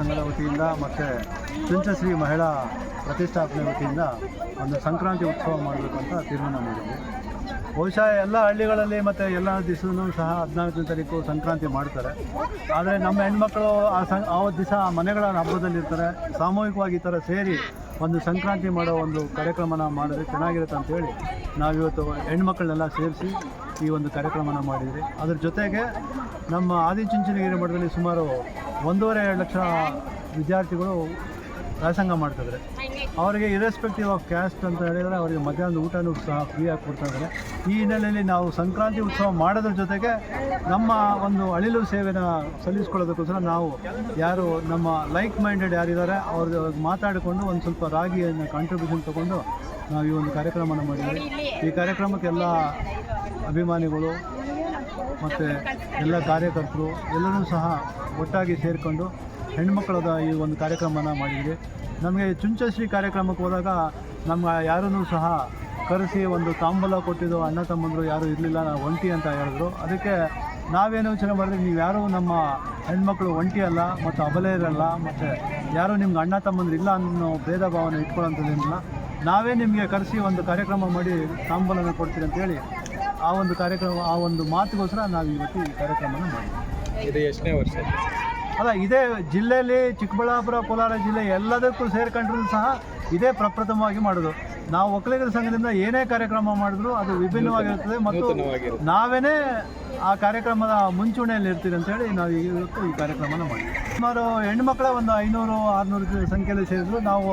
ಸಂಘದ ವತಿಯಿಂದ ಮತ್ತು ಚುಂಚಶ್ರೀ ಮಹಿಳಾ ಪ್ರತಿಷ್ಠಾಪನೆ ವತಿಯಿಂದ ಒಂದು ಸಂಕ್ರಾಂತಿ ಉತ್ಸವ ಮಾಡಬೇಕು ಅಂತ ತೀರ್ಮಾನ ಮಾಡಿದ್ವಿ. ಬಹುಶಃ ಎಲ್ಲ ಹಳ್ಳಿಗಳಲ್ಲಿ ಮತ್ತು ಎಲ್ಲ ದಿವಸನೂ ಸಹ ಹದಿನಾಲ್ಕನೇ ತಾರೀಕು ಸಂಕ್ರಾಂತಿ ಮಾಡ್ತಾರೆ. ಆದರೆ ನಮ್ಮ ಹೆಣ್ಮಕ್ಳು ಆ ಸಂ ಆ ದಿವಸ ಮನೆಗಳ ಹಬ್ಬದಲ್ಲಿರ್ತಾರೆ. ಸಾಮೂಹಿಕವಾಗಿ ಈ ಥರ ಸೇರಿ ಒಂದು ಸಂಕ್ರಾಂತಿ ಮಾಡೋ ಒಂದು ಕಾರ್ಯಕ್ರಮನ ಮಾಡಿದ್ರೆ ಚೆನ್ನಾಗಿರುತ್ತೆ ಅಂತೇಳಿ ನಾವಿವತ್ತು ಹೆಣ್ಮಕ್ಳನ್ನೆಲ್ಲ ಸೇರಿಸಿ ಈ ಒಂದು ಕಾರ್ಯಕ್ರಮನ ಮಾಡಿದ್ವಿ. ಅದ್ರ ಜೊತೆಗೆ ನಮ್ಮ ಆದಿಚುಂಚನಗಿರಿ ಮಠದಲ್ಲಿ ಸುಮಾರು ಒಂದೂವರೆ ಎರಡು ಲಕ್ಷ ವಿದ್ಯಾರ್ಥಿಗಳು ವ್ಯಾಸಂಗ ಮಾಡ್ತಿದ್ದಾರೆ ಅವರಿಗೆ ಇರೆಸ್ಪೆಕ್ಟಿವ್ ಆಫ್ ಕ್ಯಾಸ್ಟ್ ಅಂತ ಹೇಳಿದರೆ ಅವರಿಗೆ ಮಧ್ಯಾಹ್ನದ ಊಟನೂ ಸಹ ಫ್ರೀಯಾಗಿ ಕೊಡ್ತಾ ಇದ್ದಾರೆ ಈ ಹಿನ್ನೆಲೆಯಲ್ಲಿ ನಾವು ಸಂಕ್ರಾಂತಿ ಉತ್ಸವ ಮಾಡೋದ್ರ ಜೊತೆಗೆ ನಮ್ಮ ಒಂದು ಅಳಿಲು ಸೇವೆನ ಸಲ್ಲಿಸ್ಕೊಳ್ಳೋದಕ್ಕೋಸ್ಕರ ನಾವು ಯಾರು ನಮ್ಮ ಲೈಕ್ ಮೈಂಡೆಡ್ ಯಾರಿದ್ದಾರೆ ಅವ್ರಿಗೆ ಮಾತಾಡಿಕೊಂಡು ಒಂದು ಸ್ವಲ್ಪ ರಾಗಿಯನ್ನು ಕಾಂಟ್ರಿಬ್ಯೂಷನ್ ತೊಗೊಂಡು ನಾವು ಈ ಒಂದು ಕಾರ್ಯಕ್ರಮನ ಮಾಡಿದ್ದೀವಿ. ಈ ಕಾರ್ಯಕ್ರಮಕ್ಕೆಲ್ಲ ಅಭಿಮಾನಿಗಳು ಮತ್ತು ಎಲ್ಲ ಕಾರ್ಯಕರ್ತರು ಎಲ್ಲರೂ ಸಹ ಒಟ್ಟಾಗಿ ಸೇರಿಕೊಂಡು ಹೆಣ್ಮಕ್ಳದ ಈ ಒಂದು ಕಾರ್ಯಕ್ರಮನ ಮಾಡಿದ್ವಿ. ನಮಗೆ ಚುಂಚಶ್ರೀ ಕಾರ್ಯಕ್ರಮಕ್ಕೆ ಹೋದಾಗ ನಮ್ಮ ಯಾರನ್ನೂ ಸಹ ಕರೆಸಿ ಒಂದು ತಾಂಬೂಲ ಕೊಟ್ಟಿದ್ದು ಅಣ್ಣ ತಮ್ಮಂದರು ಯಾರೂ ಇರಲಿಲ್ಲ, ನಾವು ಒಂಟಿ ಅಂತ ಹೇಳಿದ್ರು. ಅದಕ್ಕೆ ನಾವೇನು ಯೋಚನೆ ಮಾಡಿದ್ರೆ ನೀವು ಯಾರೂ ನಮ್ಮ ಹೆಣ್ಮಕ್ಳು ಒಂಟಿ ಅಲ್ಲ ಮತ್ತು ಅಬಲೆ ಇರಲ್ಲ ಮತ್ತು ಯಾರೂ ನಿಮ್ಗೆ ಅಣ್ಣ ತಮ್ಮಂದ್ರು ಇಲ್ಲ ಅನ್ನೋ ಭೇದ ಭಾವನೆ ಇಟ್ಕೊಳ್ಳೋಂಥದ್ದೇನಿಲ್ಲ. ನಾವೇ ನಿಮಗೆ ಕರೆಸಿ ಒಂದು ಕಾರ್ಯಕ್ರಮ ಮಾಡಿ ತಾಂಬೂಲನ ಕೊಡ್ತೀರಿ ಅಂತೇಳಿ ಆ ಒಂದು ಕಾರ್ಯಕ್ರಮ ಆ ಒಂದು ಮಾತುಗೋಸ್ಕರ ನಾವು ಇವತ್ತು ಈ ಕಾರ್ಯಕ್ರಮನ ಮಾಡಿದ್ವಿ. ಇದು ಎಷ್ಟನೇ ವರ್ಷ? ಅಲ್ಲ ಇದೇ ಜಿಲ್ಲೆಯಲ್ಲಿ ಚಿಕ್ಕಬಳ್ಳಾಪುರ ಕೋಲಾರ ಜಿಲ್ಲೆ ಎಲ್ಲದಕ್ಕೂ ಸೇರ್ಕೊಂಡ್ರೂ ಸಹ ಇದೇ ಪ್ರಪ್ರಥಮವಾಗಿ ಮಾಡೋದು. ನಾವು ಒಕ್ಕಲಿಗರ ಸಂಘದಿಂದ ಏನೇ ಕಾರ್ಯಕ್ರಮ ಮಾಡಿದ್ರು ಅದು ವಿಭಿನ್ನವಾಗಿರ್ತದೆ ಮತ್ತು. ನಾವೇನೇ ಆ ಕಾರ್ಯಕ್ರಮದ ಮುಂಚೂಣಿಯಲ್ಲಿ ಇರ್ತೀವಿ ಅಂತೇಳಿ ನಾವು ಇವತ್ತು ಈ ಕಾರ್ಯಕ್ರಮನ ಮಾಡಿದ್ವಿ. ಸುಮಾರು ಹೆಣ್ಮಕ್ಳ ಒಂದು ಐನೂರು ಆರುನೂರು ಸಂಖ್ಯೆಯಲ್ಲಿ ಸೇರಿದ್ರು. ನಾವು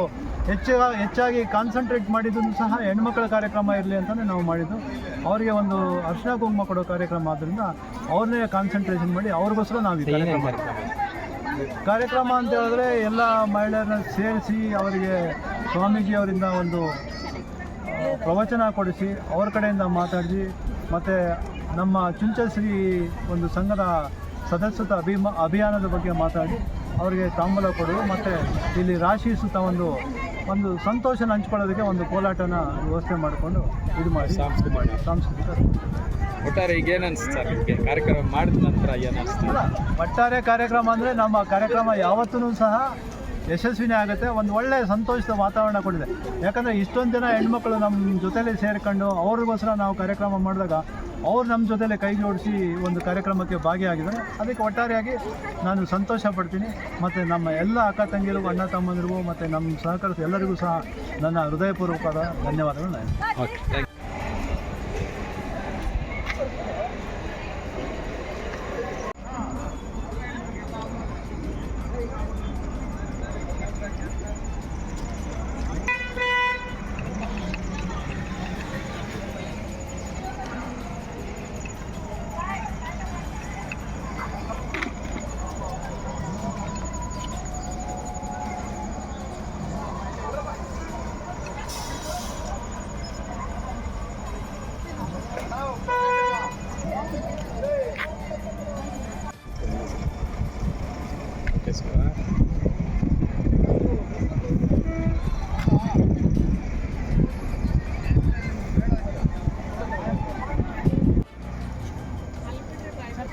ಹೆಚ್ಚು ಹೆಚ್ಚಾಗಿ ಕಾನ್ಸಂಟ್ರೇಟ್ ಮಾಡಿದ್ದು ಸಹ ಹೆಣ್ಮಕ್ಳ ಕಾರ್ಯಕ್ರಮ ಇರಲಿ ಅಂತಲೇ ನಾವು ಮಾಡಿದ್ದು. ಅವರಿಗೆ ಒಂದು ಅರ್ಶನ ಕುಂಕುಮ ಕೊಡೋ ಕಾರ್ಯಕ್ರಮ ಆದ್ದರಿಂದ ಅವ್ರನ್ನೇ ಕಾನ್ಸಂಟ್ರೇಷನ್ ಮಾಡಿ ಅವ್ರಿಗೋಸ್ಕರ ನಾವು ಈ ಕಾರ್ಯಕ್ರಮ ಕಾರ್ಯಕ್ರಮ ಅಂತ ಹೇಳಿದ್ರೆ ಎಲ್ಲ ಮಹಿಳೆಯರನ್ನ ಸೇರಿಸಿ ಅವರಿಗೆ ಸ್ವಾಮೀಜಿ ಅವರಿಂದ ಒಂದು ಪ್ರವಚನ ಕೊಡಿಸಿ ಅವ್ರ ಕಡೆಯಿಂದ ಮಾತಾಡಿಸಿ ಮತ್ತು ನಮ್ಮ ಚುಂಚಶ್ರೀ ಒಂದು ಸಂಘದ ಸದಸ್ಯತ ಅಭಿಮ, ಅಭಿಯಾನದ ಬಗ್ಗೆ ಮಾತಾಡಿ ಅವರಿಗೆ ತಾಂಬೂಲ ಕೊಡು ಮತ್ತು ಇಲ್ಲಿ ರಾಶಿ ಸುತ್ತ ಒಂದು ಒಂದು ಸಂತೋಷನ ಹಂಚ್ಕೊಳ್ಳೋದಕ್ಕೆ ಒಂದು ಕೋಲಾಟನ ವ್ಯವಸ್ಥೆ ಮಾಡಿಕೊಂಡು ಇದು ಮಾಡಿ. ಸಾಂಸ್ಕೃತಿಕ. ಸಾಂಸ್ಕೃತಿಕ. ಒಟ್ಟಾರೆ ಈಗ ಏನಿಸ್ತಾರೆ ಸರ್ ನಿಮಗೆ? ಕಾರ್ಯಕ್ರಮ ಮಾಡಿದ ನಂತರ ಏನು ಅನಿಸ್ತು ಅಲ್ಲ ಒಟ್ಟಾರೆ ಕಾರ್ಯಕ್ರಮ ಅಂದರೆ ನಮ್ಮ ಕಾರ್ಯಕ್ರಮ ಯಾವತ್ತೂ ಸಹ ಯಶಸ್ವಿನೇ ಆಗುತ್ತೆ. ಒಂದು ಒಳ್ಳೆಯ ಸಂತೋಷದ ವಾತಾವರಣ ಕೊಡಿದೆ. ಯಾಕಂದರೆ ಇಷ್ಟೊಂದು ಜನ ಹೆಣ್ಮಕ್ಳು ನಮ್ಮ ಜೊತೆಲಿ ಸೇರಿಕೊಂಡು ಅವ್ರಿಗೋಸ್ಕರ ನಾವು ಕಾರ್ಯಕ್ರಮ ಮಾಡಿದಾಗ ಅವ್ರು ನಮ್ಮ ಜೊತೆಲೆ ಕೈ ಜೋಡಿಸಿ ಒಂದು ಕಾರ್ಯಕ್ರಮಕ್ಕೆ ಭಾಗಿಯಾಗಿದ್ದಾರೆ. ಅದಕ್ಕೆ ಒಟ್ಟಾರೆಯಾಗಿ ನಾನು ಸಂತೋಷ ಪಡ್ತೀನಿ. ಮತ್ತು ನಮ್ಮ ಎಲ್ಲ ಅಕ್ಕ ತಂಗಿರಿಗೂ, ಅಣ್ಣ ತಮ್ಮಂದಿರಿಗೂ, ಮತ್ತು ನಮ್ಮ ಸಹಕಾರ ಎಲ್ಲರಿಗೂ ಸಹ ನನ್ನ ಹೃದಯಪೂರ್ವಕವಾದ ಧನ್ಯವಾದಗಳು. ನಾನು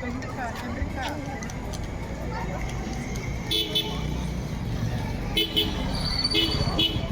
Thank you.